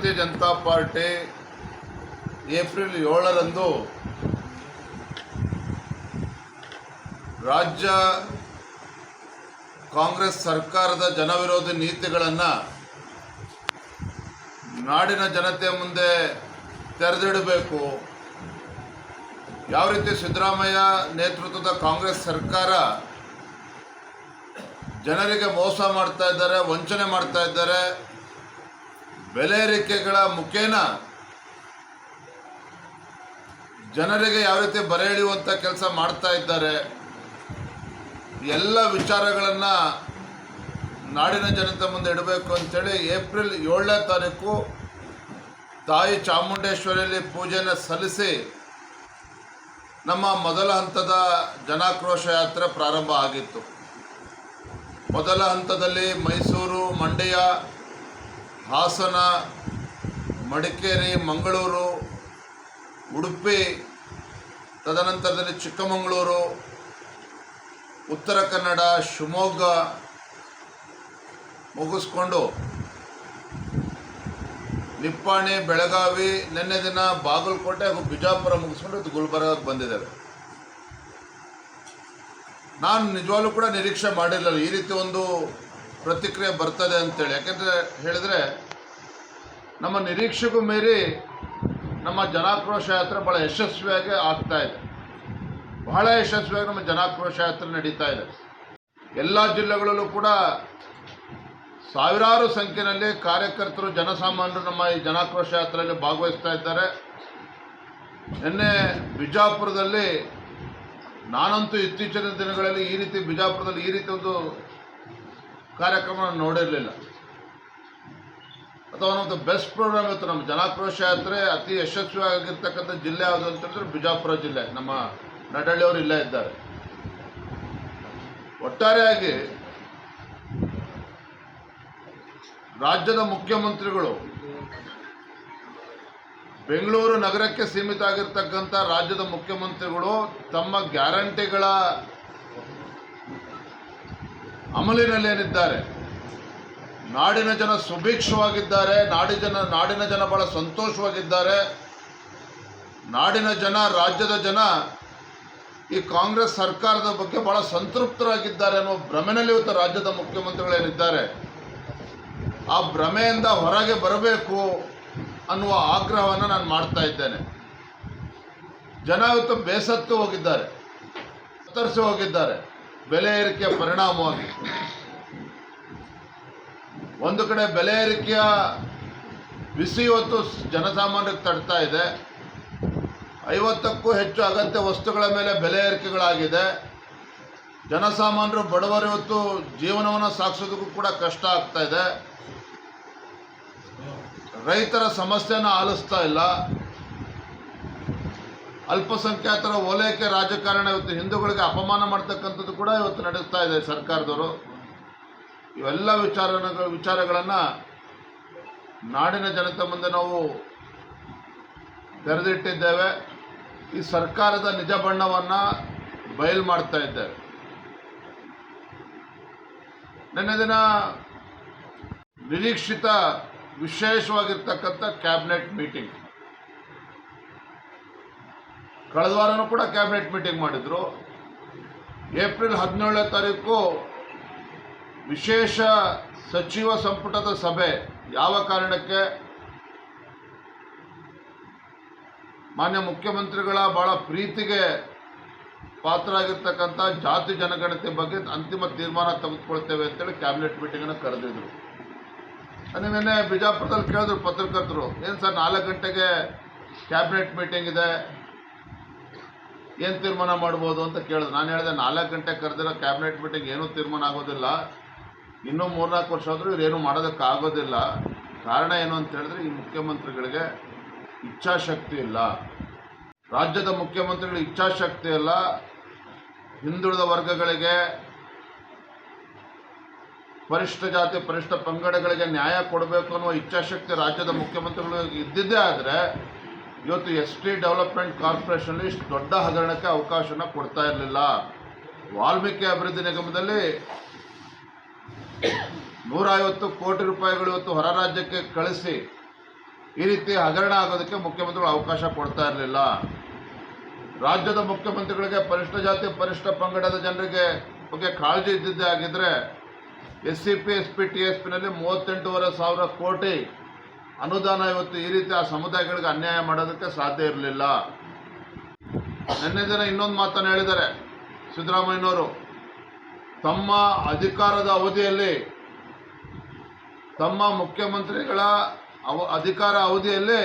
ಭಾರತೀಯ Janata party April ಏಳರಂದು ರಾಜ್ಯ ಕಾಂಗ್ರೆಸ್ ಸರ್ಕಾರದ ಜನವಿರೋಧಿ ನೀತಿಗಳನ್ನು ನಾಡಿನ ಜನತೆ ಮುಂದೆ ತೆರೆದಿಡಬೇಕು. ಯಾವ ರೀತಿ ಸಿದ್ದರಾಮಯ್ಯ ನೇತೃತ್ವದ ಕಾಂಗ್ರೆಸ್ ಸರ್ಕಾರ ಜನರಿಗೆ ಮೋಸ ಮಾಡ್ತಾ ಇದ್ದಾರೆ, ವಂಚನೆ ಮಾಡ್ತಾ ಇದ್ದಾರೆ ಬೆಲೆ ಏರಿಕೆಗಳ ಮುಖೇನ ಜನರಿಗೆ ಯಾವ ರೀತಿ ಬರೆ ಎಳೆಯುವಂಥ ಕೆಲಸ ಮಾಡ್ತಾ ಇದ್ದಾರೆ, ಎಲ್ಲ ವಿಚಾರಗಳನ್ನು ನಾಡಿನ ಜನತೆ ಮುಂದೆ ಇಡಬೇಕು ಅಂತೇಳಿ ಏಪ್ರಿಲ್ ಏಳನೇ ತಾರೀಕು ತಾಯಿ ಚಾಮುಂಡೇಶ್ವರಿಯಲ್ಲಿ ಪೂಜೆಯನ್ನು ಸಲ್ಲಿಸಿ ನಮ್ಮ ಮೊದಲ ಹಂತದ ಜನಾಕ್ರೋಶ ಯಾತ್ರೆ ಪ್ರಾರಂಭ ಆಗಿತ್ತು. ಮೊದಲ ಹಂತದಲ್ಲಿ ಮೈಸೂರು, ಮಂಡ್ಯ ಹಾಸನ, ಮಡಿಕೇರಿ, ಮಂಗಳೂರು, ಉಡುಪಿ, ತದನಂತರದಲ್ಲಿ ಚಿಕ್ಕಮಗಳೂರು, ಉತ್ತರ ಕನ್ನಡ, ಶಿವಮೊಗ್ಗ ಮುಗಿಸ್ಕೊಂಡು ನಿಪ್ಪಾಣಿ, ಬೆಳಗಾವಿ, ನಿನ್ನೆ ದಿನ ಬಾಗಲಕೋಟೆ ಹಾಗೂ ಬಿಜಾಪುರ ಮುಗಿಸ್ಕೊಂಡು ಇದು ಗುಲ್ಬರ್ಗಕ್ಕೆ ಬಂದಿದ್ದಾರೆ. ನಾನು ನಿಜವಾಗ್ಲೂ ಕೂಡ ನಿರೀಕ್ಷೆ ಮಾಡಿರಲಿಲ್ಲ. ಈ ರೀತಿ ಒಂದು ಪ್ರತಿಕ್ರಿಯೆ ಬರ್ತದೆ ಅಂತೇಳಿ. ಯಾಕೆಂದರೆ ಹೇಳಿದರೆ ನಮ್ಮ ನಿರೀಕ್ಷೆಗೂ ಮೀರಿ ನಮ್ಮ ಜನಾಕ್ರೋಶ ಯಾತ್ರೆ ಭಾಳ ಯಶಸ್ವಿಯಾಗಿ ಆಗ್ತಾ ಇದೆ. ಬಹಳ ಯಶಸ್ವಿಯಾಗಿ ನಮ್ಮ ಜನಾಕ್ರೋಶ ಯಾತ್ರೆ ನಡೀತಾ ಇದೆ. ಎಲ್ಲ ಜಿಲ್ಲೆಗಳಲ್ಲೂ ಕೂಡ ಸಾವಿರಾರು ಸಂಖ್ಯೆಯಲ್ಲಿ ಕಾರ್ಯಕರ್ತರು, ಜನಸಾಮಾನ್ಯರು ನಮ್ಮ ಈ ಜನಾಕ್ರೋಶ ಯಾತ್ರೆಯಲ್ಲಿ ಭಾಗವಹಿಸ್ತಾ ಇದ್ದಾರೆ. ನಿನ್ನೆ ಬಿಜಾಪುರದಲ್ಲಿ ನಾನಂತೂ ಇತ್ತೀಚಿನ ದಿನಗಳಲ್ಲಿ ಈ ರೀತಿ ಬಿಜಾಪುರದಲ್ಲಿ ಈ ರೀತಿ ಒಂದು ಕಾರ್ಯಕ್ರಮ ನೋಡಿರಲಿಲ್ಲ. ಅಥವಾ ಒಂದು ಬೆಸ್ಟ್ ಪ್ರೋಗ್ರಾಮ್ ಇತ್ತು ನಮ್ಮ ಜನಾಕ್ರೋಶ ಯಾತ್ರೆ ಅತಿ ಯಶಸ್ವಿಯಾಗಿರ್ತಕ್ಕಂಥ ಜಿಲ್ಲೆ ಯಾವುದು ಅಂತ ಹೇಳಿದ್ರೆ ಬಿಜಾಪುರ ಜಿಲ್ಲೆ. ನಮ್ಮ ನಡಳ್ಳಿಯವರು ಇಲ್ಲೇ ಇದ್ದಾರೆ. ಒಟ್ಟಾರೆಯಾಗಿ ರಾಜ್ಯದ ಮುಖ್ಯಮಂತ್ರಿಗಳು ಬೆಂಗಳೂರು ನಗರಕ್ಕೆ ಸೀಮಿತ ಆಗಿರ್ತಕ್ಕಂಥ ರಾಜ್ಯದ ಮುಖ್ಯಮಂತ್ರಿಗಳು ತಮ್ಮ ಗ್ಯಾರಂಟಿಗಳ ಅಮಲಿನಲ್ಲೇನಿದ್ದಾರೆ? ನಾಡಿನ ಜನ ಸುಭಿಕ್ಷವಾಗಿದ್ದಾರೆ, ನಾಡಿ ಜನ, ನಾಡಿನ ಜನ ಬಹಳ ಸಂತೋಷವಾಗಿದ್ದಾರೆ. ನಾಡಿನ ಜನ, ರಾಜ್ಯದ ಜನ ಈ ಕಾಂಗ್ರೆಸ್ ಸರ್ಕಾರದ ಬಗ್ಗೆ ಬಹಳ ಸಂತೃಪ್ತರಾಗಿದ್ದಾರೆ ಅನ್ನೋ ಭ್ರಮೆನಲ್ಲಿ ಇವತ್ತು ರಾಜ್ಯದ ಮುಖ್ಯಮಂತ್ರಿಗಳೇನಿದ್ದಾರೆ ಆ ಭ್ರಮೆಯಿಂದ ಹೊರಗೆ ಬರಬೇಕು ಅನ್ನುವ ಆಗ್ರಹವನ್ನು ನಾನು ಮಾಡ್ತಾ ಇದ್ದೇನೆ. ಜನ ಇವತ್ತು ಬೇಸತ್ತು ಹೋಗಿದ್ದಾರೆ ತತ್ತರಿಸಿ ಹೋಗಿದ್ದಾರೆ. ಬೆಲೆ ಏರಿಕೆಯ ಪರಿಣಾಮವಾಗಿ. ಒಂದು ಕಡೆ ಬೆಲೆ ಏರಿಕೆಯ ಬಿಸಿ ಇವತ್ತು ಜನಸಾಮಾನ್ಯರಿಗೆ ತಡ್ತಾ ಇದೆ. ಐವತ್ತಕ್ಕೂ ಹೆಚ್ಚು ಅಗತ್ಯ ವಸ್ತುಗಳ ಮೇಲೆ ಬೆಲೆ ಏರಿಕೆಗಳಾಗಿದೆ. ಜನಸಾಮಾನ್ಯರು ಬಡವರು ಇವತ್ತು ಜೀವನವನ್ನು ಸಾಗಿಸೋದಕ್ಕೂ ಕೂಡ ಕಷ್ಟ ಆಗ್ತಾ ಇದೆ. ರೈತರ ಸಮಸ್ಯೆನ ಆಲಿಸ್ತಾ ಇಲ್ಲ. ಅಲ್ಪಸಂಖ್ಯಾತರ ಓಲೈಕೆ ರಾಜಕಾರಣ ಇವತ್ತು ಹಿಂದೂಗಳಿಗೆ ಅಪಮಾನ ಮಾಡ್ತಕ್ಕಂಥದ್ದು ಕೂಡ ಇವತ್ತು ನಡೆಸ್ತಾ ಇದೆ ಸರ್ಕಾರದವರು. ಇವೆಲ್ಲ ವಿಚಾರ ವಿಚಾರಗಳನ್ನು ನಾಡಿನ ಜನತೆ ಮುಂದೆ ನಾವು ತೆರೆದಿಟ್ಟಿದ್ದೇವೆ. ಈ ಸರ್ಕಾರದ ನಿಜ ಬಣ್ಣವನ್ನು ಬಯಲು ಮಾಡ್ತಾ ಇದ್ದೇವೆ. ನಿನ್ನೆ ದಿನ ನಿರೀಕ್ಷಿತ ವಿಶೇಷವಾಗಿರ್ತಕ್ಕಂಥ ಕ್ಯಾಬಿನೆಟ್ ಮೀಟಿಂಗ್. ಕಳೆದ ವಾರನೂ ಕೂಡ ಕ್ಯಾಬಿನೆಟ್ ಮೀಟಿಂಗ್ ಮಾಡಿದ್ರು. ಏಪ್ರಿಲ್ ಹದಿನೇಳನೇ ತಾರೀಕು ವಿಶೇಷ ಸಚಿವ ಸಂಪುಟದ ಸಭೆ. ಯಾವ ಕಾರಣಕ್ಕೆ? ಮಾನ್ಯ ಮುಖ್ಯಮಂತ್ರಿಗಳ ಬಹಳ ಪ್ರೀತಿಗೆ ಪಾತ್ರರಾಗಿರ್ತಕ್ಕಂಥ ಜಾತಿ ಜನಗಣತಿ ಬಗ್ಗೆ ಅಂತಿಮ ತೀರ್ಮಾನ ತೆಗೆದುಕೊಳ್ತೇವೆ ಅಂತೇಳಿ ಕ್ಯಾಬಿನೆಟ್ ಮೀಟಿಂಗನ್ನು ಕರೆದಿದ್ರು. ಅದು ನಿನ್ನೆ ಬಿಜಾಪುರದಲ್ಲಿ ಕೇಳಿದ್ರು ಪತ್ರಕರ್ತರು, ಏನು ಸರ್ ನಾಲ್ಕು ಗಂಟೆಗೆ ಕ್ಯಾಬಿನೆಟ್ ಮೀಟಿಂಗ್ ಇದೆ? ಏನು ತೀರ್ಮಾನ ಮಾಡ್ಬೋದು ಅಂತ ಕೇಳಿದ್ರು. ನಾನು ಹೇಳಿದೆ, ನಾಲ್ಕು ಗಂಟೆ ಕರೆದಿರೋ ಕ್ಯಾಬಿನೆಟ್ ಮೀಟಿಂಗ್ ಏನೂ ತೀರ್ಮಾನ ಆಗೋದಿಲ್ಲ. ಇನ್ನೂ ಮೂರ್ನಾಲ್ಕು ವರ್ಷ ಆದರೂ ಇವ್ರೇನು ಮಾಡೋದಕ್ಕಾಗೋದಿಲ್ಲ ಕಾರಣ ಏನು ಅಂತ ಹೇಳಿದ್ರೆ, ಈ ಮುಖ್ಯಮಂತ್ರಿಗಳಿಗೆ ಇಚ್ಛಾಶಕ್ತಿ ಇಲ್ಲ. ರಾಜ್ಯದ ಮುಖ್ಯಮಂತ್ರಿಗಳಿಗೆ ಇಚ್ಛಾಶಕ್ತಿ ಇಲ್ಲ. ಹಿಂದುಳಿದ ವರ್ಗಗಳಿಗೆ, ಪರಿಷ್ಠ ಜಾತಿ, ಪರಿಷ್ಠ ಪಂಗಡಗಳಿಗೆ ನ್ಯಾಯ ಕೊಡಬೇಕು ಅನ್ನುವ ಇಚ್ಛಾಶಕ್ತಿ ರಾಜ್ಯದ ಮುಖ್ಯಮಂತ್ರಿಗಳಿಗೆ ಇದ್ದಿದ್ದೇ ಆದರೆ ಇವತ್ತು ಎಸ್ ಟಿ ಡೆವಲಪ್ಮೆಂಟ್ ಕಾರ್ಪೊರೇಷನಲ್ಲಿ ಇಷ್ಟು ದೊಡ್ಡ ಹಗರಣಕ್ಕೆ ಅವಕಾಶನ ಕೊಡ್ತಾ ಇರಲಿಲ್ಲ. ವಾಲ್ಮೀಕಿ ಅಭಿವೃದ್ಧಿ ನಿಗಮದಲ್ಲಿ ನೂರೈವತ್ತು ಕೋಟಿ ರೂಪಾಯಿಗಳು ಇವತ್ತು ಹೊರ ರಾಜ್ಯಕ್ಕೆ ಕಳಿಸಿ ಈ ರೀತಿ ಹಗರಣ ಆಗೋದಕ್ಕೆ ಮುಖ್ಯಮಂತ್ರಿಗಳು ಅವಕಾಶ ಕೊಡ್ತಾ ಇರಲಿಲ್ಲ. ರಾಜ್ಯದ ಮುಖ್ಯಮಂತ್ರಿಗಳಿಗೆ ಪರಿಷ್ಠ ಜಾತಿ ಪರಿಷ್ಠ ಪಂಗಡದ ಜನರಿಗೆ ಬಗ್ಗೆ ಕಾಳಜಿ ಇದ್ದಿದ್ದೇ ಆಗಿದ್ದರೆ S C P, S P, T S ಪಿನಲ್ಲಿ ಮೂವತ್ತೆಂಟೂವರೆ ಸಾವಿರ ಕೋಟಿ ಅನುದಾನ ಇವತ್ತು ಈ ರೀತಿ ಆ ಸಮುದಾಯಗಳಿಗೆ ಅನ್ಯಾಯ ಮಾಡೋದಕ್ಕೆ ಸಾಧ್ಯ ಇರಲಿಲ್ಲ. ನಿನ್ನೆ ದಿನ ಇನ್ನೊಂದು ಮಾತನ್ನು ಹೇಳಿದ್ದಾರೆ. ಸಿದ್ದರಾಮಯ್ಯನವರು, ತಮ್ಮ ಅಧಿಕಾರದ ಅವಧಿಯಲ್ಲಿ, ತಮ್ಮ ಮುಖ್ಯಮಂತ್ರಿಗಳ ಅವ, ಅಧಿಕಾರ ಅವಧಿಯಲ್ಲಿ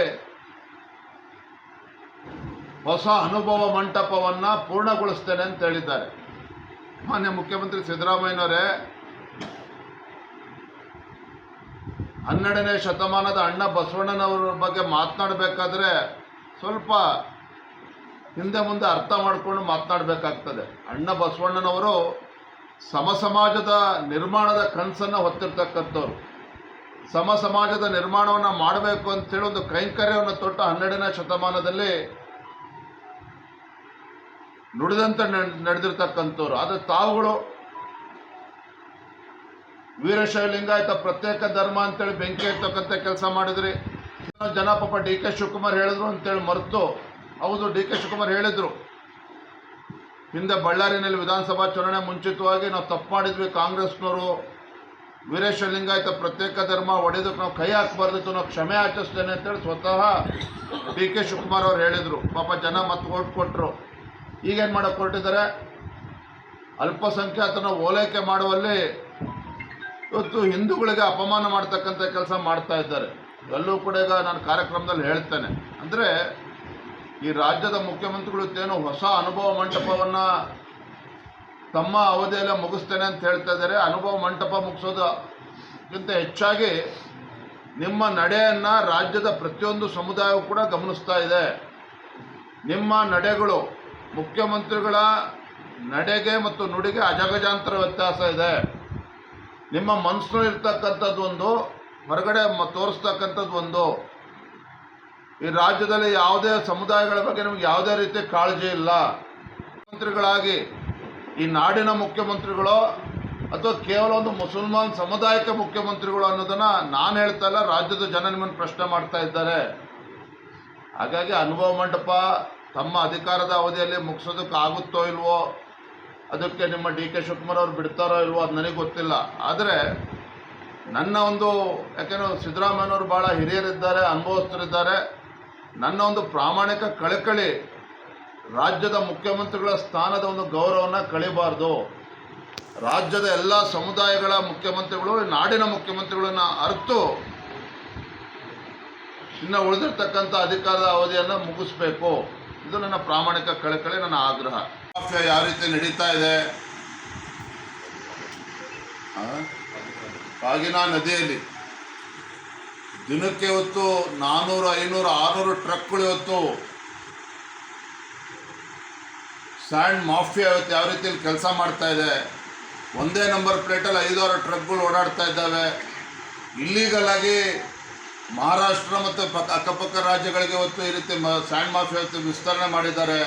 ಹೊಸ ಅನುಭವ ಮಂಟಪವನ್ನು ಪೂರ್ಣಗೊಳಿಸ್ತೇನೆ ಅಂತ ಹೇಳಿದ್ದಾರೆ. ಮಾನ್ಯ ಮುಖ್ಯಮಂತ್ರಿ ಸಿದ್ದರಾಮಯ್ಯನವರೇ ಹನ್ನೆರಡನೇ ಶತಮಾನದ ಅಣ್ಣ ಬಸವಣ್ಣನವರ ಬಗ್ಗೆ ಮಾತನಾಡಬೇಕಾದ್ರೆ ಸ್ವಲ್ಪ ಹಿಂದೆ ಮುಂದೆ ಅರ್ಥ ಮಾಡಿಕೊಂಡು ಮಾತನಾಡಬೇಕಾಗ್ತದೆ. ಅಣ್ಣ ಬಸವಣ್ಣನವರು ಸಮ ಸಮಾಜದ ನಿರ್ಮಾಣದ ಕನಸನ್ನು ಹೊತ್ತಿರ್ತಕ್ಕಂಥವ್ರು. ಸಮ ಸಮಾಜದ ನಿರ್ಮಾಣವನ್ನು ಮಾಡಬೇಕು ಅಂತೇಳಿ ಒಂದು ಕೈಂಕರ್ಯವನ್ನು ತೊಟ್ಟ ಹನ್ನೆರಡನೇ ಶತಮಾನದಲ್ಲಿ ನುಡಿದಂತೆ ನಡ್- ನಡೆದಿರ್ತಕ್ಕಂಥವ್ರು. ಆದರೆ ತಾವುಗಳು ವೀರಶೈವ ಲಿಂಗಾಯತ ಪ್ರತ್ಯೇಕ ಧರ್ಮ ಅಂತೇಳಿ ಬೆಂಕಿ ಎತ್ತಕ್ಕಂಥ ಕೆಲಸ ಮಾಡಿದ್ರಿ. ಜನ ಪಾಪ ಡಿ ಕೆ ಶಿವಕುಮಾರ್ ಹೇಳಿದ್ರು ಅಂತೇಳಿ ಮರೆತು ಹೌದು, ಡಿ ಕೆ ಶಿವಕುಮಾರ್ ಹೇಳಿದ್ರು. ಹಿಂದೆ ಬಳ್ಳಾರಿನಲ್ಲಿ ವಿಧಾನಸಭಾ ಚುನಾವಣೆ ಮುಂಚಿತವಾಗಿ ನಾವು ತಪ್ಪು ಮಾಡಿದ್ವಿ ಕಾಂಗ್ರೆಸ್ನವರು. ವೀರೇಶ್ವರ ಲಿಂಗಾಯತ ಪ್ರತ್ಯೇಕ ಧರ್ಮ ಒಡೆದಕ್ಕೆ ನಾವು ಕೈ ಹಾಕಬಾರ್ದಿತ್ತು ನಾವು ಕ್ಷಮೆ ಆಚರಿಸ್ತೇನೆ ಅಂತೇಳಿ ಸ್ವತಃ ಡಿ ಕೆ ಶಿವಕುಮಾರ್ ಅವ್ರು ಹೇಳಿದರು. ಪಾಪ ಜನ ಮತ್ತೆ ಓಟ್ ಕೊಟ್ಟರು ಈಗೇನು ಮಾಡೋಕ್ಕೆ ಕೊಟ್ಟಿದ್ದಾರೆ ಅಲ್ಪಸಂಖ್ಯಾತನ ಓಲೈಕೆ ಮಾಡುವಲ್ಲಿ ಇವತ್ತು ಹಿಂದೂಗಳಿಗೆ ಅಪಮಾನ ಮಾಡ್ತಕ್ಕಂಥ ಕೆಲಸ ಮಾಡ್ತಾ ಇದ್ದಾರೆ. ಎಲ್ಲೂ ಕೂಡ ಈಗ ನಾನು ಕಾರ್ಯಕ್ರಮದಲ್ಲಿ ಹೇಳ್ತೇನೆ. ಅಂದರೆ ಈ ರಾಜ್ಯದ ಮುಖ್ಯಮಂತ್ರಿಗಳು ಏನೋ ಹೊಸ ಅನುಭವ ಮಂಟಪವನ್ನು ತಮ್ಮ ಅವಧಿಯಲ್ಲೇ ಮುಗಿಸ್ತೇನೆ ಅಂತ ಹೇಳ್ತಾ ಇದ್ದಾರೆ. ಅನುಭವ ಮಂಟಪ ಮುಗಿಸೋದಕ್ಕಿಂತ ಹೆಚ್ಚಾಗಿ ನಿಮ್ಮ ನಡೆಯನ್ನು ರಾಜ್ಯದ ಪ್ರತಿಯೊಂದು ಸಮುದಾಯವು ಕೂಡ ಗಮನಿಸ್ತಾ ಇದೆ. ನಿಮ್ಮ ನಡೆಗಳು, ಮುಖ್ಯಮಂತ್ರಿಗಳ ನಡೆಗೆ ಮತ್ತು ನುಡಿಗೆ ಅಜಗಜಾಂತರ ವ್ಯತ್ಯಾಸ ಇದೆ. ನಿಮ್ಮ ಮನಸ್ಸು ಇರ್ತಕ್ಕಂಥದ್ದು ಒಂದು, ಹೊರಗಡೆ ತೋರಿಸ್ತಕ್ಕಂಥದ್ದು ಒಂದು. ಈ ರಾಜ್ಯದಲ್ಲಿ ಯಾವುದೇ ಸಮುದಾಯಗಳ ಬಗ್ಗೆ ನಿಮಗೆ ಯಾವುದೇ ರೀತಿ ಕಾಳಜಿ ಇಲ್ಲ. ಮುಖ್ಯಮಂತ್ರಿಗಳಾಗಿ ಈ ನಾಡಿನ ಮುಖ್ಯಮಂತ್ರಿಗಳು ಅಥವಾ ಕೇವಲ ಒಂದು ಮುಸಲ್ಮಾನ್ ಸಮುದಾಯಕ್ಕೆ ಮುಖ್ಯಮಂತ್ರಿಗಳು ಅನ್ನೋದನ್ನ ನಾನು ಹೇಳ್ತಾ ಇಲ್ಲ, ರಾಜ್ಯದ ಜನ ನಿಮ್ಮನ್ನು ಪ್ರಶ್ನೆ ಮಾಡ್ತಾ ಇದ್ದಾರೆ. ಹಾಗಾಗಿ ಅನುಭವ ಮಂಟಪ ತಮ್ಮ ಅಧಿಕಾರದ ಅವಧಿಯಲ್ಲಿ ಮುಗಿಸೋದಕ್ಕಾಗುತ್ತೋ ಇಲ್ವೋ ಅದಕ್ಕೆ ನಿಮ್ಮ ಡಿ ಕೆ ಶಿವಕುಮಾರ್ ಅವ್ರು ಬಿಡ್ತಾರೋ ಇಲ್ವೋ ಅದು ನನಗೆ ಗೊತ್ತಿಲ್ಲ. ಆದರೆ ನನ್ನ ಒಂದು ಯಾಕೆಂದರೆ ಸಿದ್ದರಾಮಯ್ಯನವರು ಭಾಳ ಹಿರಿಯರಿದ್ದಾರೆ, ಅನುಭವಸ್ಥರಿದ್ದಾರೆ. ನನ್ನ ಒಂದು ಪ್ರಾಮಾಣಿಕ ಕಳಕಳಿ ರಾಜ್ಯದ ಮುಖ್ಯಮಂತ್ರಿಗಳ ಸ್ಥಾನದ ಒಂದು ಗೌರವವನ್ನು ಕಳಿಬಾರ್ದು. ರಾಜ್ಯದ ಎಲ್ಲ ಸಮುದಾಯಗಳ ಮುಖ್ಯಮಂತ್ರಿಗಳು, ನಾಡಿನ ಮುಖ್ಯಮಂತ್ರಿಗಳನ್ನ ಅರ್ತು ಇನ್ನು ಉಳಿದಿರ್ತಕ್ಕಂಥ ಅಧಿಕಾರದ ಅವಧಿಯನ್ನು ಮುಗಿಸ್ಬೇಕು. ಇದು ನನ್ನ ಪ್ರಾಮಾಣಿಕ ಕಳಕಳಿ, ನನ್ನ ಆಗ್ರಹ. ಮಾಫಿಯಾ ಯಾವ ರೀತಿ ನಡೀತಾ ಇದೆ? ಕಾಗಿನಾ ನದಿಯಲ್ಲಿ. ದಿನಕ್ಕೆ ಇವತ್ತು ನಾನ್ನೂರು ಐನೂರು, ಆರುನೂರು ಟ್ರಕ್ಗಳು ಇವತ್ತು ಸ್ಯಾಂಡ್ ಮಾಫಿಯಾ ಇವತ್ತು ಯಾವ ರೀತಿಯಲ್ಲಿ ಕೆಲಸ ಮಾಡ್ತಾ ಇದೆ? ಒಂದೇ ನಂಬರ್ ಪ್ಲೇಟಲ್ಲಿ ಐದಾರು ಟ್ರಕ್ಗಳು ಓಡಾಡ್ತಾ ಇದ್ದಾವೆ. ಇಲ್ಲೀಗಲ್ ಆಗಿ ಮಹಾರಾಷ್ಟ್ರ ಮತ್ತು ಪಕ್ಕ ಅಕ್ಕಪಕ್ಕ ರಾಜ್ಯಗಳಿಗೆ ಇವತ್ತು ಈ ರೀತಿ ಸ್ಯಾಂಡ್ ಮಾಫಿಯಾ ಇವತ್ತು ವಿಸ್ತರಣೆ ಮಾಡಿದ್ದಾರೆ.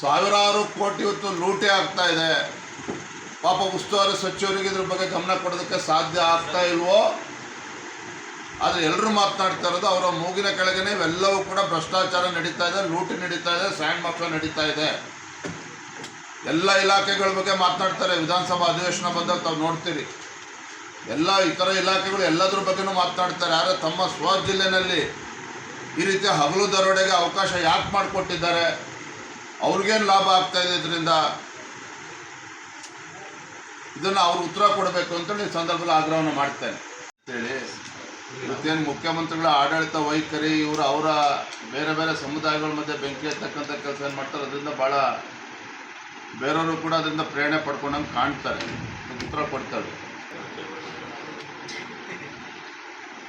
ಸಾವಿರಾರು ಕೋಟಿ ಇವತ್ತು ಲೂಟಿ ಆಗ್ತಾ ಇದೆ. ಪಾಪ ಉಸ್ತುವಾರಿ ಸಚಿವರಿಗೆ ಇದ್ರ ಬಗ್ಗೆ ಗಮನ ಕೊಡೋದಕ್ಕೆ ಸಾಧ್ಯ ಆಗ್ತಾ ಇಲ್ವೋ? ಆದರೆ ಎಲ್ಲರೂ ಮಾತನಾಡ್ತಾ ಇರೋದು ಅವರ ಮೂಗಿನ ಕೆಳಗೇನೆ ಇವೆಲ್ಲವೂ ಕೂಡ ಭ್ರಷ್ಟಾಚಾರ ನಡೀತಾ ಇದೆ, ಲೂಟಿ ನಡೀತಾ ಇದೆ, ಸ್ಯಾಂಡ್ ಮಾಫಿಯಾ ನಡೀತಾ ಇದೆ. ಎಲ್ಲ ಇಲಾಖೆಗಳ ಬಗ್ಗೆ ಮಾತನಾಡ್ತಾರೆ. ವಿಧಾನಸಭಾ ಅಧಿವೇಶನ ಬಂದಾಗ ತಾವು ನೋಡ್ತೀರಿ. ಎಲ್ಲ ಇತರ ಇಲಾಖೆಗಳು ಎಲ್ಲದ್ರ ಬಗ್ಗೆನೂ ಮಾತನಾಡ್ತಾರೆ. ಆದರೆ ತಮ್ಮ ಸ್ವ ಜಿಲ್ಲೆನಲ್ಲಿ ಈ ರೀತಿ ಹಗಲು ದರೋಡೆಗೆ ಅವಕಾಶ ಯಾಕೆ ಮಾಡಿಕೊಟ್ಟಿದ್ದಾರೆ? ಅವ್ರಿಗೇನು ಲಾಭ ಆಗ್ತಾ ಇದೆ ಇದರಿಂದ? ಇದನ್ನು ಅವ್ರು ಉತ್ತರ ಕೊಡಬೇಕು ಅಂತೇಳಿ ಈ ಸಂದರ್ಭದಲ್ಲಿ ಆಗ್ರಹವನ್ನು ಮಾಡ್ತೇನೆ. ಅಂತೇಳಿ, ಇವತ್ತೇನು ಮುಖ್ಯಮಂತ್ರಿಗಳ ಆಡಳಿತ ವೈಖರಿ, ಇವರು ಅವರ ಬೇರೆ ಬೇರೆ ಸಮುದಾಯಗಳ ಮಧ್ಯೆ ಬೆಂಕಿ ಎತ್ತಕ್ಕಂಥ ಕೆಲಸ ಏನು ಮಾಡ್ತಾರೆ, ಅದರಿಂದ ಭಾಳ ಬೇರೆಯವರು ಕೂಡ ಅದರಿಂದ ಪ್ರೇರಣೆ ಪಡ್ಕೊಂಡಂಗೆ ಕಾಣ್ತಾರೆ. ಉತ್ತರ ಕೊಡ್ತಾರೆ.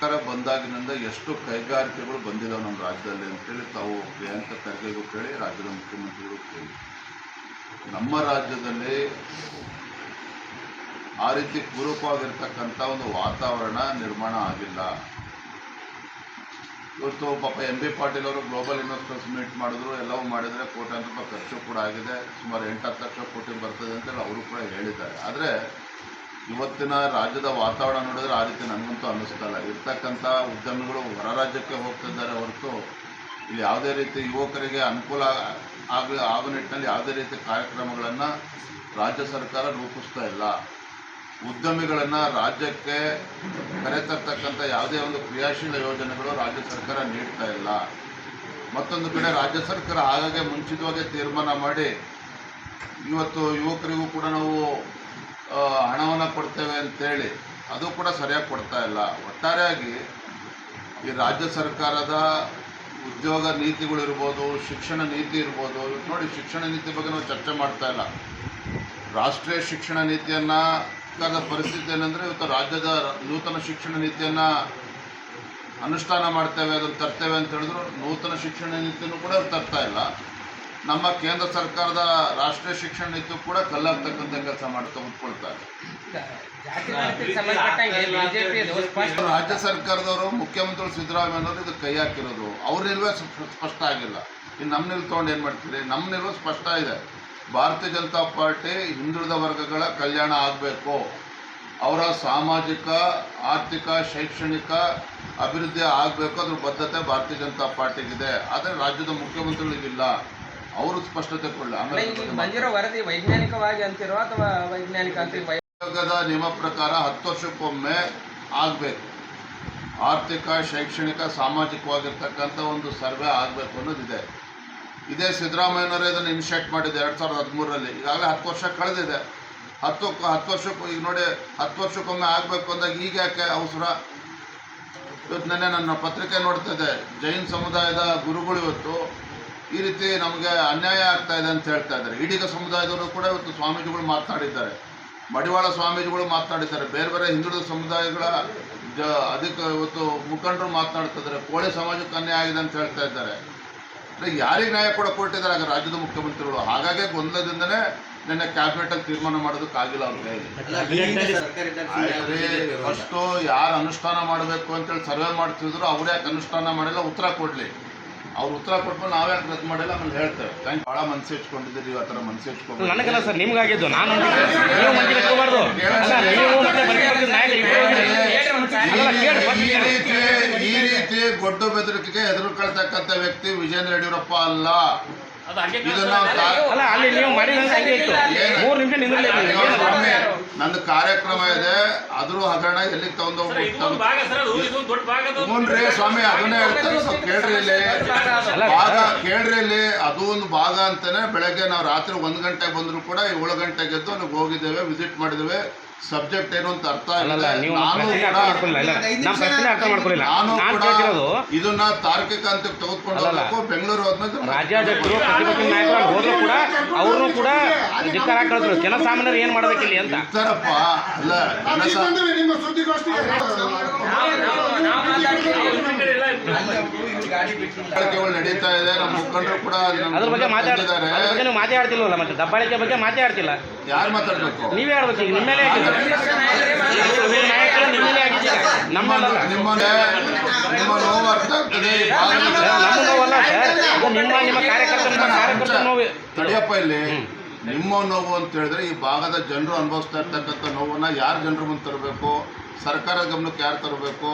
ಸರ್ಕಾರ ಬಂದಾಗಿನಿಂದ ಎಷ್ಟು ಕೈಗಾರಿಕೆಗಳು ಬಂದಿದ್ದಾವೆ ನಮ್ಮ ರಾಜ್ಯದಲ್ಲಿ ಅಂತೇಳಿ ತಾವು ಪ್ರಿಯಾಂಕ ಖರ್ಗೆಗೂ ಕೇಳಿ, ರಾಜ್ಯದ ಮುಖ್ಯಮಂತ್ರಿಗಳು ಕೇಳಿ. ನಮ್ಮ ರಾಜ್ಯದಲ್ಲಿ ಆ ರೀತಿ ಪೂರಕವಾಗಿರ್ತಕ್ಕಂಥ ಒಂದು ವಾತಾವರಣ ನಿರ್ಮಾಣ ಆಗಿಲ್ಲ. ಇವತ್ತು ಪಾಪ ಎಂ ಬಿ ಪಾಟೀಲ್ ಅವರು ಗ್ಲೋಬಲ್ ಇನ್ವೆಸ್ಟರ್ಸ್ ಮೀಟ್ ಮಾಡಿದ್ರು, ಎಲ್ಲವೂ ಮಾಡಿದರೆ ಕೋಟ್ಯಾಂತರ ಖರ್ಚು ಕೂಡ ಆಗಿದೆ. ಸುಮಾರು ಎಂಟು ಹತ್ತು ಲಕ್ಷ ಕೋಟಿ ಬರ್ತದೆ ಅಂತೇಳಿ ಅವರು ಕೂಡ ಹೇಳಿದ್ದಾರೆ. ಆದರೆ ಇವತ್ತಿನ ರಾಜ್ಯದ ವಾತಾವರಣ ನೋಡಿದ್ರೆ ಆ ರೀತಿ ನನಗಂತೂ ಅನ್ನಿಸ್ತಾ ಇಲ್ಲ. ಇರ್ತಕ್ಕಂಥ ಉದ್ಯಮಿಗಳು ಹೊರ ರಾಜ್ಯಕ್ಕೆ ಹೋಗ್ತಿದ್ದಾರೆ ಹೊರತು ಇಲ್ಲಿ ಯಾವುದೇ ರೀತಿ ಯುವಕರಿಗೆ ಅನುಕೂಲ ಆಗ ಆಗೋ ನಿಟ್ಟಿನಲ್ಲಿ ಯಾವುದೇ ರೀತಿ ಕಾರ್ಯಕ್ರಮಗಳನ್ನು ರಾಜ್ಯ ಸರ್ಕಾರ ರೂಪಿಸ್ತಾ ಇಲ್ಲ. ಉದ್ಯಮಿಗಳನ್ನು ರಾಜ್ಯಕ್ಕೆ ಕರೆತರ್ತಕ್ಕಂಥ ಯಾವುದೇ ಒಂದು ಕ್ರಿಯಾಶೀಲ ಯೋಜನೆಗಳು ರಾಜ್ಯ ಸರ್ಕಾರ ನೀಡ್ತಾ ಇಲ್ಲ. ಮತ್ತೊಂದು ಕಡೆ ರಾಜ್ಯ ಸರ್ಕಾರ ಆಗಾಗ್ಗೆ ಮುಂಚಿತವಾಗಿ ತೀರ್ಮಾನ ಮಾಡಿ ಇವತ್ತು ಯುವಕರಿಗೂ ಕೂಡ ನಾವು ಹಣವನ್ನು ಕೊಡ್ತೇವೆ ಅಂತೇಳಿ, ಅದು ಕೂಡ ಸರಿಯಾಗಿ ಕೊಡ್ತಾ ಇಲ್ಲ. ಒಟ್ಟಾರೆಯಾಗಿ ಈ ರಾಜ್ಯ ಸರ್ಕಾರದ ಉದ್ಯೋಗ ನೀತಿಗಳಿರ್ಬೋದು ಶಿಕ್ಷಣ ನೀತಿ ಇರ್ಬೋದು, ನೋಡಿ ಶಿಕ್ಷಣ ನೀತಿ ಬಗ್ಗೆ ನಾವು ಚರ್ಚೆ ಮಾಡ್ತಾ ಇಲ್ಲ. ರಾಷ್ಟ್ರೀಯ ಶಿಕ್ಷಣ ನೀತಿಯನ್ನು ಪರಿಸ್ಥಿತಿ ಏನಂದರೆ, ಇವತ್ತು ರಾಜ್ಯದ ನೂತನ ಶಿಕ್ಷಣ ನೀತಿಯನ್ನು ಅನುಷ್ಠಾನ ಮಾಡ್ತೇವೆ, ಅದನ್ನು ತರ್ತೇವೆ ಅಂತ ಹೇಳಿದ್ರು, ನೂತನ ಶಿಕ್ಷಣ ನೀತಿನೂ ಕೂಡ ತರ್ತಾ ಇಲ್ಲ. ನಮ್ಮ ಕೇಂದ್ರ ಸರ್ಕಾರದ ರಾಷ್ಟ್ರೀಯ ಶಿಕ್ಷಣ ನೀತಿ ಕೂಡ ಕಲ್ಲಾಗ್ತಕ್ಕಂಥ ಕೆಲಸ ಮಾಡ್ತಾ ಉತ್ಕೊಳ್ತಾರೆ ರಾಜ್ಯ ಸರ್ಕಾರದವರು ಮುಖ್ಯಮಂತ್ರಿ ಸಿದ್ದರಾಮಯ್ಯನವರು ಇದು ಕೈ ಹಾಕಿರೋದು. ಅವ್ರ ನಿಲ್ವೇ ಸ್ಪಷ್ಟ ಆಗಿಲ್ಲ. ಇನ್ನು ನಮ್ಮ ನಿಲ್ ತೊಗೊಂಡು ಏನು ಮಾಡ್ತೀರಿ? ನಮ್ಮ ನಿಲ್ವೇ ಸ್ಪಷ್ಟ ಇದೆ. ಭಾರತೀಯ ಜನತಾ ಪಾರ್ಟಿ ಹಿಂದುಳಿದ ವರ್ಗಗಳ ಕಲ್ಯಾಣ ಆಗಬೇಕು. ಅವರ ಸಾಮಾಜಿಕ ಆರ್ಥಿಕ ಶೈಕ್ಷಣಿಕ ಅಭಿವೃದ್ಧಿ ಆಗಬೇಕು ಅದ್ರ ಬದ್ಧತೆ ಭಾರತೀಯ ಜನತಾ ಪಾರ್ಟಿಗಿದೆ. ಆದರೆ ರಾಜ್ಯದ ಮುಖ್ಯಮಂತ್ರಿಗಳಿಗಿಲ್ಲ. ಅವರು ಸ್ಪಷ್ಟತೆ ಕೊಡಲ್ಲ ಆಮೇಲೆ ಬಂದಿರೋ ವರದಿ ವೈಜ್ಞಾನಿಕವಾಗಿ ಅಂತಿರೋ ಅಥವಾ ವೈಜ್ಞಾನಿಕ ಅಂತ ಆಯೋಗದ ನಿಯಮ ಪ್ರಕಾರ ಹತ್ತು ವರ್ಷಕ್ಕೊಮ್ಮೆ ಆಗಬೇಕು. ಆರ್ಥಿಕ ಶೈಕ್ಷಣಿಕ ಸಾಮಾಜಿಕವಾಗಿರ್ತಕ್ಕಂಥ ಒಂದು ಸರ್ವೆ ಆಗಬೇಕು ಅನ್ನೋದಿದೆ. ಇದೇ ಸಿದ್ದರಾಮಯ್ಯನವರೇ ಇದನ್ನು ಇನಿಷಿಯೇಟ್ ಮಾಡಿದೆ ಎರಡು ಸಾವಿರದ ಹದಿಮೂರರಲ್ಲಿ. ಈಗಾಗಲೇ ಹತ್ತು ವರ್ಷ ಕಳೆದಿದೆ. ಹತ್ತು ಹತ್ತು ವರ್ಷಕ್ಕೂ ಈಗ ನೋಡಿ ಹತ್ತು ವರ್ಷಕ್ಕೊಮ್ಮೆ ಆಗಬೇಕು ಅಂದಾಗ ಈಗ ಯಾಕೆ ಅವಸರ? ಇವತ್ತು ನೆನ್ನೆ ನನ್ನ ಪತ್ರಿಕೆ ನೋಡ್ತಾ ಇದೆ ಜೈನ್ ಸಮುದಾಯದ ಗುರುಗಳು ಇವತ್ತು ಈ ರೀತಿ ನಮಗೆ ಅನ್ಯಾಯ ಆಗ್ತಾ ಇದೆ ಅಂತ ಹೇಳ್ತಾ ಇದ್ದಾರೆ. ಇಡೀಗ ಸಮುದಾಯದವರು ಕೂಡ ಇವತ್ತು ಸ್ವಾಮೀಜಿಗಳು ಮಾತನಾಡಿದ್ದಾರೆ. ಮಡಿವಾಳ ಸ್ವಾಮೀಜಿಗಳು ಮಾತನಾಡಿದ್ದಾರೆ. ಬೇರೆ ಬೇರೆ ಹಿಂದುಳಿದ ಸಮುದಾಯಗಳ ಜ ಅದಕ್ಕೆ ಇವತ್ತು ಮುಖಂಡರು ಮಾತನಾಡ್ತಾ ಇದ್ದಾರೆ ಕೋಳಿ ಸಮಾಜಕ್ಕೆ ಅನ್ಯಾಯ ಆಗಿದೆ ಅಂತ ಹೇಳ್ತಾ ಇದ್ದಾರೆ. ಅಂದ್ರೆ ಯಾರಿಗೆ ನ್ಯಾಯ ಕೂಡ ಕೊಟ್ಟಿದ್ದಾರೆ ಆಗ ರಾಜ್ಯದ ಮುಖ್ಯಮಂತ್ರಿಗಳು. ಹಾಗಾಗಿ ಗೊಂದಲದಿಂದನೇ ನಿನ್ನೆ ಕ್ಯಾಬಿನೆಟಲ್ಲಿ ತೀರ್ಮಾನ ಮಾಡೋದಕ್ಕಾಗಿಲ್ಲ ಅವ್ರ ಕೈಯಲ್ಲಿ ಫಸ್ಟು ಯಾರು ಅನುಷ್ಠಾನ ಮಾಡಬೇಕು ಅಂತೇಳಿ ಸರ್ವೆ ಮಾಡ್ತಿದ್ರು. ಅವ್ರು ಯಾಕೆ ಅನುಷ್ಠಾನ ಮಾಡಿಲ್ಲ? ಉತ್ತರ ಕೊಡಲಿ. ಅವ್ರು ಉತ್ತರ ಕೊಟ್ಕೊಂಡು ನಾವೇ ಯಾಕೆ ರದ್ದು ಮಾಡಿಲ್ಲ ಆಮೇಲೆ ಹೇಳ್ತೇವೆ ಥ್ಯಾಂಕ್ ಭಾಳ ಮನಸ್ಸು ಇಟ್ಕೊಂಡಿದ್ದೀರಿ ಆ ಥರ ಮನಸ್ಸು ಇಟ್ಕೊಂಡು ನನಗಲ್ಲ ಸರ್ ನಿಮ್ಗಾಗಿದ್ದು. ನಾನು ನೀವು ಮಂದಿ ಇಟ್ಕೋಬಾರ್ದು ಈ ರೀತಿ ಗೊಡ್ಡು ಬೆದರಿಕೆಗೆ ಎದುರುಕೊಳ್ತಕ್ಕಂಥ ವ್ಯಕ್ತಿ ವಿಜೇಂದ್ರ ಯಡಿಯೂರಪ್ಪ ಅಲ್ಲ. ಇದನ್ನ ಅಲ್ಲ ಅಲ್ಲಿ ನೀವು ಮೂರು ನಿಮಿಷ ಸ್ವಾಮಿ, ನಂದು ಕಾರ್ಯಕ್ರಮ ಇದೆ. ಅದ್ರ ಹಗರಣ ಎಲ್ಲಿಗೆ ತಗೊಂಡೋಗ್ಬಿಟ್ಟು ಹ್ಞೂನ್ರಿ ಸ್ವಾಮಿ ಅದನ್ನೇ ಹೇಳ್ತಾರೆ. ಸ್ವಲ್ಪ ಕೇಳ್ರಿ ಇಲ್ಲಿ. ಭಾಗ ಕೇಳ್ರಿ ಇಲ್ಲಿ. ಅದು ಒಂದು ಭಾಗ ಅಂತಾನೆ ಬೆಳಗ್ಗೆ ನಾವು ರಾತ್ರಿ ಒಂದ್ ಗಂಟೆಗೆ ಬಂದ್ರು ಕೂಡ ಏಳು ಗಂಟೆಗೆದ್ದು ಅಲ್ಲಿಗೆ ಹೋಗಿದ್ದೇವೆ ವಿಸಿಟ್ ಮಾಡಿದ್ದೇವೆ. ಸಬ್ಜೆಕ್ಟ್ ಏನು ಅಂತ ಅರ್ಥ ಅಲ್ಲಲ್ಲ ನೀವು ನಾನು ಪ್ರಶ್ನೆ ಅರ್ಥ ಕೂಡ ಮಾಡ್ಕೊಳ್ಳಿಲ್ಲ ಇಲ್ಲ ಪ್ರಶ್ನೆ ಅರ್ಥ ಮಾಡ್ಕೊಳ್ಳಿಲ್ಲ ನಾನು ನಾನು ಕೇಳ್ತಿರೋದು ಇದನ್ನ ತಾರ್ಕಿಕ ಅಂತ ತೆಗೆದುಕೊಂಡು. ಹೋಗ್ಬೇಕು ಬೆಂಗಳೂರು ಹೋದ್ಮೇಲೆ ರಾಜ್ಯಾಧ್ಯಕ್ಷರು ಪ್ರತಿಪಕ್ಷ ನಾಯಕರು ಅಲ್ಲಿ ಹೋದ್ರು ಕೂಡ ಅವ್ರನ್ನೂ ಕೂಡ ಧಿಕ್ಕಾರ ಕಳಿದ್ರು ಜನಸಾಮಾನ್ಯರು ಏನ್ ಮಾಡ್ಬೇಕಿಲ್ಲಿ ಅಂತ ಇರ್ತಾರಪ್ಪ ಅಲ್ಲ ನಾವು ಹೇಳಿಕೆಗಳು ನಡೀತಾ ಇದೆ. ನಮ್ಮ ಮುಖಂಡರು ಕೂಡ ನಮ್ಮ ಅದ್ರ ಬಗ್ಗೆ ಮಾತಾಡ್ತಿದ್ದಾರೆ ಅದ್ರ ಬಗ್ಗೆ ನೀವು ಮಾತಾಡ್ತಿಲ್ಲ ಮತ್ತೆ? ದಬ್ಬಾಳಿಕೆ ಬಗ್ಗೆ ಮಾತಾಡ್ತಿಲ್ಲ. ಯಾರು ಮಾತಾಡ್ಬೇಕು? ನೀವೇ ಹೇಳ್ಬೇಕು ಈಗ ನಿಮ್ಮೇಲೆ ಹಾಕಿದ್ರು ನಾಯಕರು ನಿಮ್ಮ ಮೇಲೆ ಹಾಕಿದ್ದೀರ ನಿಮ್ಮ ನಿಮ್ಮ ನೋವು ಅರ್ಥ ಆಗ್ತದೆ. ನಮ್ಮ ನೋವಲ್ಲ ಸರ್. ಅದು ನಿಮ್ಮ ನಿಮ್ಮ ಕಾರ್ಯಕರ್ತರ ನಿಮ್ಮ ಕಾರ್ಯಕರ್ತರ ನೋವು. ತಡಿಯಪ್ಪ ಇಲ್ಲಿ. ನಿಮ್ಮ ನೋವು ಅಂತ ಹೇಳಿದ್ರೆ ಈ ಭಾಗದ ಜನರು ಅನುಭವಿಸ್ತಾ ಇರ್ತಕ್ಕಂಥ ನೋವನ್ನ ಯಾರು ಜನರು ಮುಂದೆ ತರಬೇಕು? ಸರ್ಕಾರ ಗಮನಕ್ಕೆ ಯಾರು ತರಬೇಕು?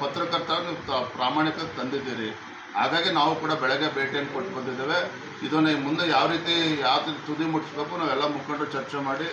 ಪತ್ರಕರ್ತರ ನೀವು ತ- ಪ್ರಾಮಾಣಿಕವಾಗಿ ತಂದಿದ್ದೀರಿ. ಹಾಗಾಗಿ ನಾವು ಕೂಡ ಬೆಳಗ್ಗೆ ಭೇಟಿಯನ್ನು ಕೊಟ್ಟು ಬಂದಿದ್ದೇವೆ. ಇದನ್ನ ಮುಂದೆ ಯಾವ ರೀತಿ ಯಾವ ರೀತಿ ತುದಿ ಮುಟ್ಟಿಸ್ಬೇಕು ನಾವೆಲ್ಲ ಮುಖಂಡರು ಚರ್ಚೆ ಮಾಡಿ